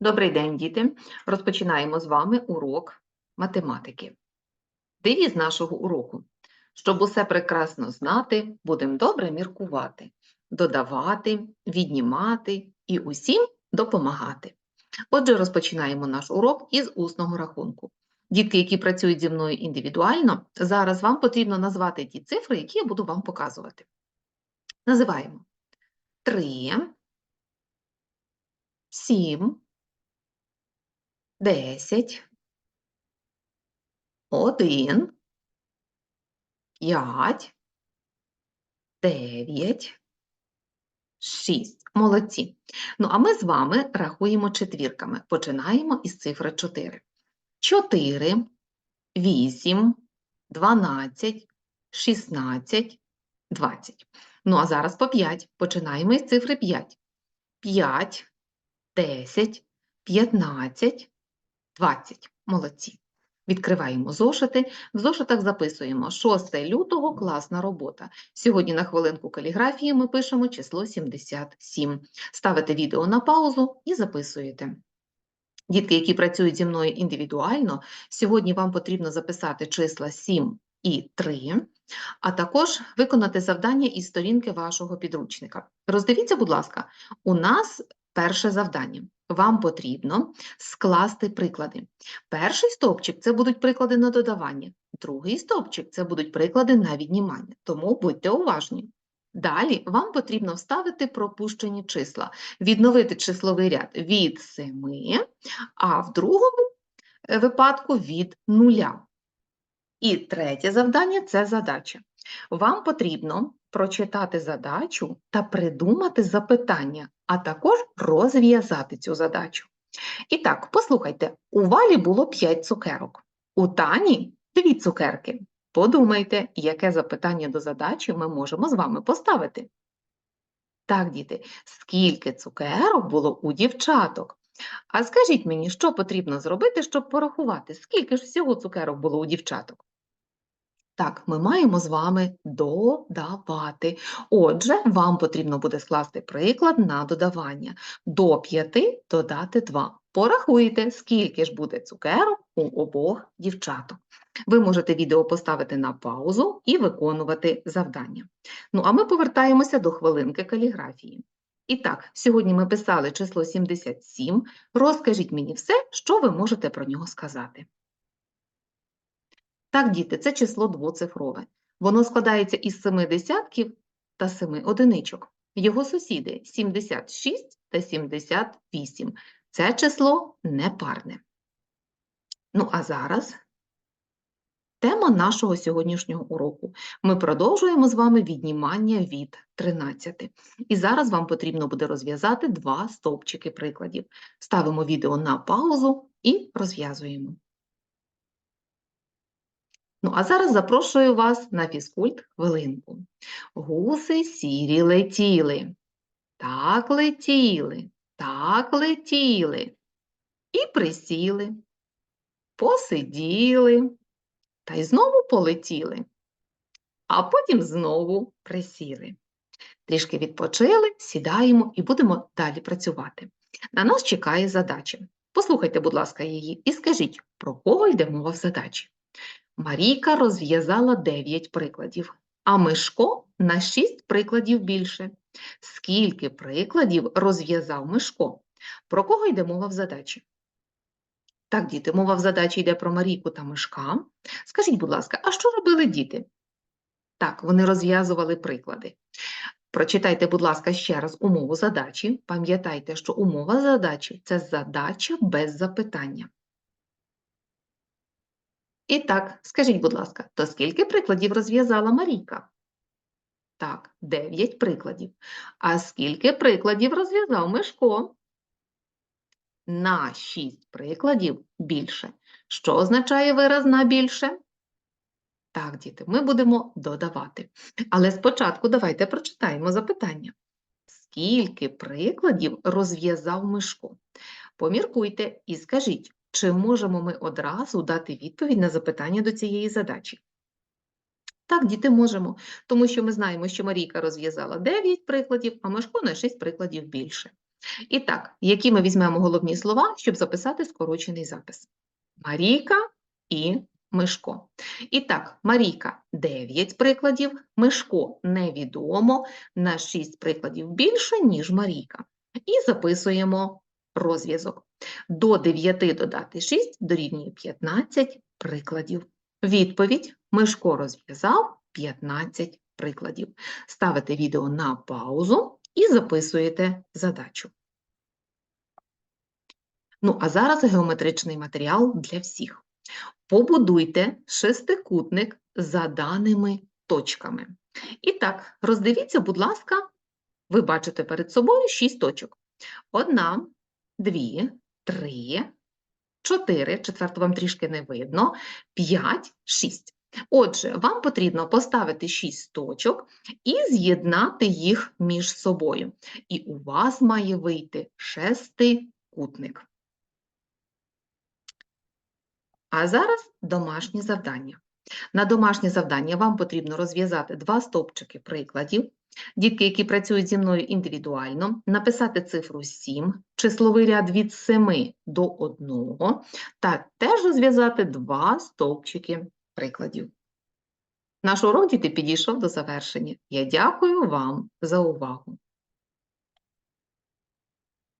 Добрий день, діти! Розпочинаємо з вами урок математики. Девіз нашого уроку. Щоб усе прекрасно знати, будемо добре міркувати, додавати, віднімати і усім допомагати. Отже, розпочинаємо наш урок із усного рахунку. Дітки, які працюють зі мною індивідуально, зараз вам потрібно назвати ті цифри, які я буду вам показувати. Називаємо 3, 7, десять, один, п'ять, дев'ять, шість. Молодці. Ну, а ми з вами рахуємо четвірками. Починаємо із цифри 4. 4, 8, 12, 16, 20. Ну, а зараз по 5. Починаємо із цифри 5. 5, 10, 15, 20. Молодці. Відкриваємо зошити. В зошитах записуємо 6 лютого класна робота. Сьогодні на хвилинку каліграфії ми пишемо число 77. Ставите відео на паузу і записуєте. Дітки, які працюють зі мною індивідуально, сьогодні вам потрібно записати числа 7 і 3, а також виконати завдання із сторінки вашого підручника. Роздивіться, будь ласка, у нас перше завдання. Вам потрібно скласти приклади. Перший стовпчик – це будуть приклади на додавання, другий стовпчик – це будуть приклади на віднімання, тому будьте уважні. Далі вам потрібно вставити пропущені числа, відновити числовий ряд від 7, а в другому е, випадку від 0. І третє завдання – це задача. Вам потрібно прочитати задачу та придумати запитання, а також розв'язати цю задачу. І так, послухайте, у Валі було 5 цукерок, у Тані 2 цукерки. Подумайте, яке запитання до задачі ми можемо з вами поставити. Так, діти, скільки цукерок було у дівчаток? А скажіть мені, що потрібно зробити, щоб порахувати, скільки ж всього цукерок було у дівчаток? Так, ми маємо з вами додавати. Отже, вам потрібно буде скласти приклад на додавання. До 5 додати 2. Порахуйте, скільки ж буде цукерок у обох дівчаток. Ви можете відео поставити на паузу і виконувати завдання. Ну, а ми повертаємося до хвилинки каліграфії. І так, сьогодні ми писали число 77. Розкажіть мені все, що ви можете про нього сказати. Так, діти, це число двоцифрове. Воно складається із семи десятків та семи одиничок. Його сусіди 76 та 78. Це число непарне. Ну, а зараз тема нашого сьогоднішнього уроку. Ми продовжуємо з вами віднімання від 13. І зараз вам потрібно буде розв'язати два стовпчики прикладів. Ставимо відео на паузу і розв'язуємо. Ну, а зараз запрошую вас на фізкульт хвилинку. Гуси сірі летіли. Так летіли, так летіли. І присіли, посиділи, та й знову полетіли, а потім знову присіли. Трішки відпочили, сідаємо і будемо далі працювати. На нас чекає задача. Послухайте, будь ласка, її і скажіть, про кого йде мова в задачі. Марійка розв'язала 9 прикладів, а Мишко на 6 прикладів більше. Скільки прикладів розв'язав Мишко? Про кого йде мова в задачі? Так, діти, мова в задачі йде про Марійку та Мишка. Скажіть, будь ласка, а що робили діти? Так, вони розв'язували приклади. Прочитайте, будь ласка, ще раз умову задачі. Пам'ятайте, що умова задачі це задача без запитання. І так, скажіть, будь ласка, то скільки прикладів розв'язала Марійка? Так, 9 прикладів. А скільки прикладів розв'язав Мишко? На 6 прикладів більше. Що означає вираз на більше? Так, діти, ми будемо додавати. Але спочатку давайте прочитаємо запитання. Скільки прикладів розв'язав Мишко? Поміркуйте і скажіть, чи можемо ми одразу дати відповідь на запитання до цієї задачі? Так, діти, можемо, тому що ми знаємо, що Марійка розв'язала 9 прикладів, а Мишко на 6 прикладів більше. І так, які ми візьмемо головні слова, щоб записати скорочений запис? Марійка і Мишко. І так, Марійка 9 прикладів, Мишко невідомо, на 6 прикладів більше, ніж Марійка. І записуємо розв'язок. До 9 додати 6 дорівнює 15 прикладів. Відповідь Мишко розв'язав 15 прикладів. Ставите відео на паузу і записуєте задачу. Ну, а зараз геометричний матеріал для всіх. Побудуйте шестикутник за даними точками. І так, роздивіться, будь ласка, ви бачите перед собою шість точок. Одна, дві, три, чотири, четверту вам трішки не видно, п'ять, шість. Отже, вам потрібно поставити шість точок і з'єднати їх між собою. І у вас має вийти шестикутник. А зараз домашнє завдання. На домашнє завдання вам потрібно розв'язати два стовпчики прикладів. Дітки, які працюють зі мною індивідуально, написати цифру 7, числовий ряд від 7 до 1, та теж розв'язати два стовпчики прикладів. Наш урок діти підійшов до завершення. Я дякую вам за увагу.